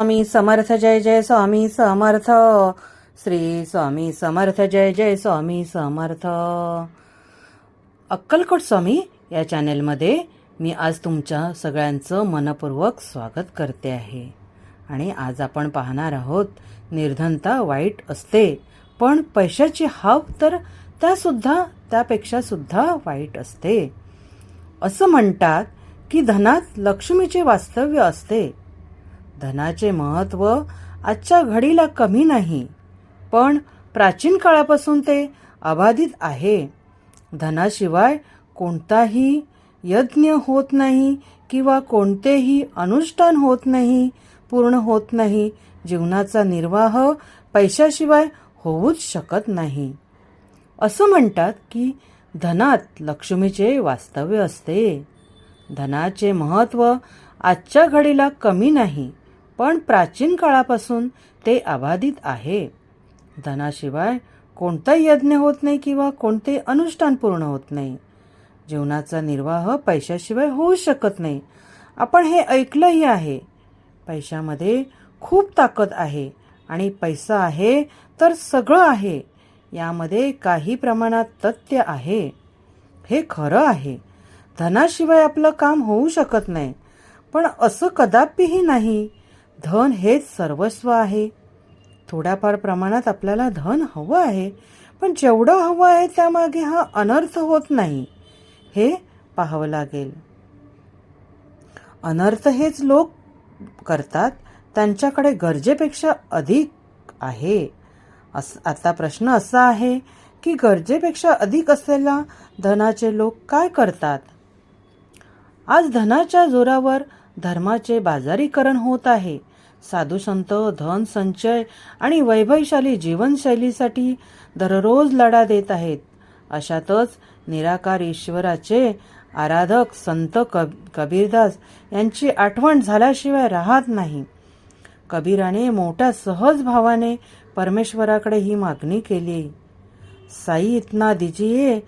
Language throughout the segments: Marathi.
स्वामी समर्थ जय जय स्वामी समर्थ. श्री स्वामी समर्थ जय जय स्वामी समर्थ. अक्कलकोट स्वामी या चॅनेलमध्ये मी आज तुमच्या सगळ्यांचं मनपूर्वक स्वागत करते आहे. आणि आज आपण पाहणार आहोत निर्धनता वाईट असते पण पैशाची हाव तर त्यासुद्धा त्यापेक्षा सुद्धा वाईट असते. असं म्हणतात की धनात लक्ष्मीचे वास्तव्य असते. धनाचे महत्त्व आजच्या घडीला कमी नाही पण प्राचीन काळापासून ते अबाधित आहे. धनाशिवाय कोणताही यज्ञ होत नाही किंवा कोणतेही अनुष्ठान होत नाही पूर्ण होत नाही जीवनाचा निर्वाह पैशाशिवाय होऊच शकत नाही. असं म्हणतात की धनात लक्ष्मीचे वास्तव्य असते. धनाचे महत्त्व आजच्या घडीला कमी नाही पण प्राचीन काळापासून ते अबाधित आहे. धनाशिवाय कोणताही यज्ञ होत नाही किंवा कोणते अनुष्ठान पूर्ण होत नाही. जीवनाचा निर्वाह पैशाशिवाय होऊ शकत नाही. आपण हे ऐकलंही आहे. पैशामध्ये खूप ताकद आहे आणि पैसा आहे तर सगळं आहे. यामध्ये काही प्रमाणात तथ्य आहे. हे खरं आहे. धनाशिवाय आपलं काम होऊ शकत नाही. पण असं कदापिही नाही धन हेच सर्वस्व आहे. थोड्याफार प्रमाणात आपल्याला धन हवं आहे पण जेवढं हवं आहे त्यामागे हा अनर्थ होत नाही हे पाहावं लागेल. अनर्थ हेच लोक करतात त्यांच्याकडे गरजेपेक्षा अधिक आहे. अस आता प्रश्न असा आहे की गरजेपेक्षा अधिक असलेला धनाचे लोक काय करतात? आज धनाच्या जोरावर धर्माचे बाजारीकरण होत आहे. साधू संत धन संचय आणि वैभवशाली जीवनशैलीसाठी दररोज लढा देत आहेत. अशातच निराकार ईश्वराचे आराधक संत कब कबीरदास यांची आठवण झाल्याशिवाय राहत नाही. कबीराने मोठ्या सहज भावाने परमेश्वराकडे ही मागणी केली. साई इतना दिजिये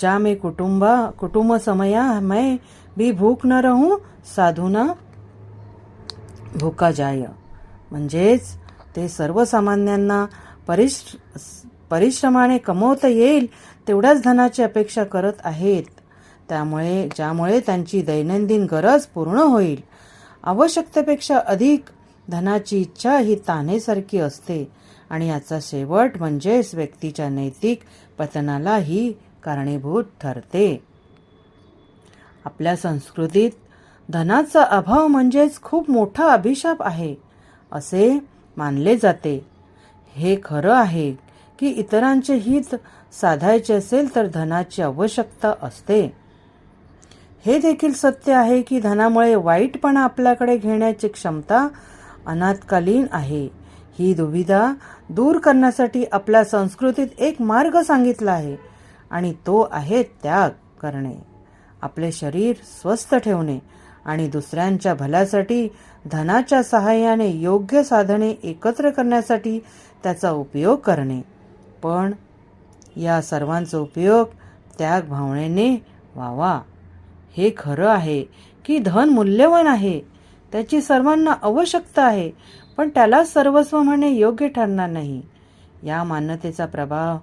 जा मे कुटुंबा कुटुंब समया मैं भी भूक न रहूं साधू ना जाय. म्हणजेच ते सर्वसामान्यांना परिश परिश्रमाने कमवता येईल तेवढ्याच धनाची अपेक्षा करत आहेत. त्यामुळे ज्यामुळे त्यांची दैनंदिन गरज पूर्ण होईल. आवश्यकतेपेक्षा अधिक धनाची इच्छा ही तानेसारखी असते आणि याचा शेवट म्हणजेच व्यक्तीच्या नैतिक पतनाला ही कारणीभूत ठरते. आपल्या संस्कृतीत धनाचा अभाव म्हणजेच खूप मोठा अभिशाप आहे असे मानले जाते. हे खरं आहे की इतरांचे हित साधायचे असेल तर धनाची आवश्यकता असते. हे देखील सत्य आहे की धनामुळे वाईटपणा आपल्याकडे घेण्याची क्षमता अनाथकालीन आहे. ही दुविधा दूर करण्यासाठी आपल्या संस्कृतीत एक मार्ग सांगितला आहे आणि तो आहे त्याग करणे. आपले शरीर स्वस्थ ठेवणे. आणि दुसऱ्यांच्या भल्यासाठी धनाच्या सहाय्याने योग्य साधने एकत्र करण्यासाठी त्याचा उपयोग करणे. पण या सर्वांचा उपयोग त्याग भावनेने व्हावा. हे खरं आहे की धन मूल्यवान आहे त्याची सर्वांना आवश्यकता आहे पण त्याला सर्वस्व म्हणणे योग्य ठरणार नाही. या मान्यतेचा प्रभाव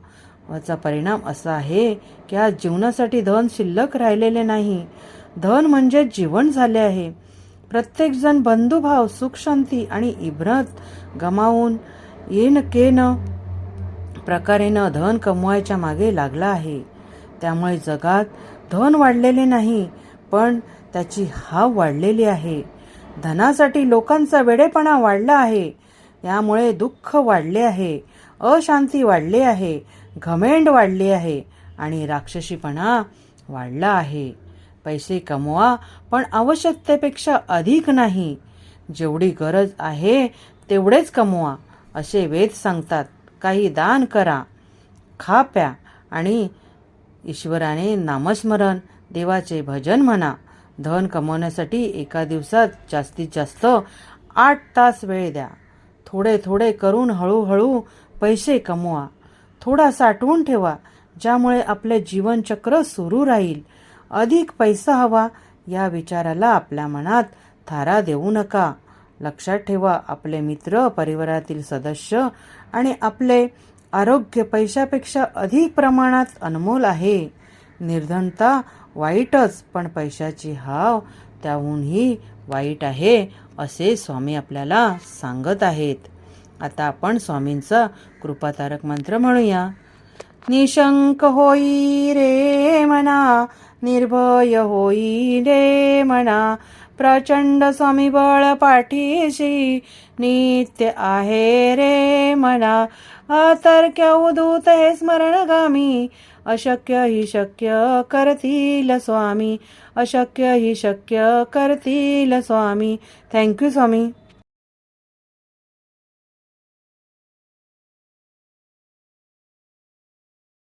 याचा परिणाम असा आहे की आज जीवनासाठी धन शिल्लक राहिलेले नाही. धन म्हणजे जीवन झाले आहे. प्रत्येकजण बंधुभाव सुखशांती आणि इब्रत गमावून येन केन प्रकारेनं धन कमवायच्या मागे लागला आहे. त्यामुळे जगात धन वाढलेले नाही पण त्याची हाव वाढलेली आहे. धनासाठी लोकांचा वेडेपणा वाढला आहे. यामुळे दुःख वाढले आहे. अशांती वाढली आहे. घमेंड वाढली आहे आणि राक्षसीपणा वाढला आहे. पैसे कमवा पण आवश्यकतेपेक्षा अधिक नाही. जेवढी गरज आहे तेवढेच कमवा असे वेद सांगतात. काही दान करा खा प्या आणि ईश्वराने नामस्मरण देवाचे भजन म्हणा. धन कमवण्यासाठी एका दिवसात जास्तीत जास्त आठ तास वेळ द्या. थोडे थोडे करून हळूहळू पैसे कमवा. थोडा साठवून ठेवा ज्यामुळे आपले जीवनचक्र सुरू राहील. अधिक पैसा हवा या विचाराला आपल्या मनात थारा देऊ नका. लक्षात ठेवा आपले मित्र परिवारातील सदस्य आणि आपले आरोग्य पैशापेक्षा अधिक प्रमाणात अनमोल आहे. निर्धनता वाईटच पण पैशाची हाव त्याहूनही वाईट आहे असे स्वामी आपल्याला सांगत आहेत. आता आपण स्वामींचा कृपातारक मंत्र म्हणूया. निशंक होई रे मना निर्भय होई रे मना प्रचंड स्वामीबळ पाठीशी नित्य आहे रे मना. अतर्क्य उदूत हे स्मरणगामी अशक्य ही शक्य करतील स्वामी अशक्य ही शक्य करतील स्वामी. थँक्यू स्वामी.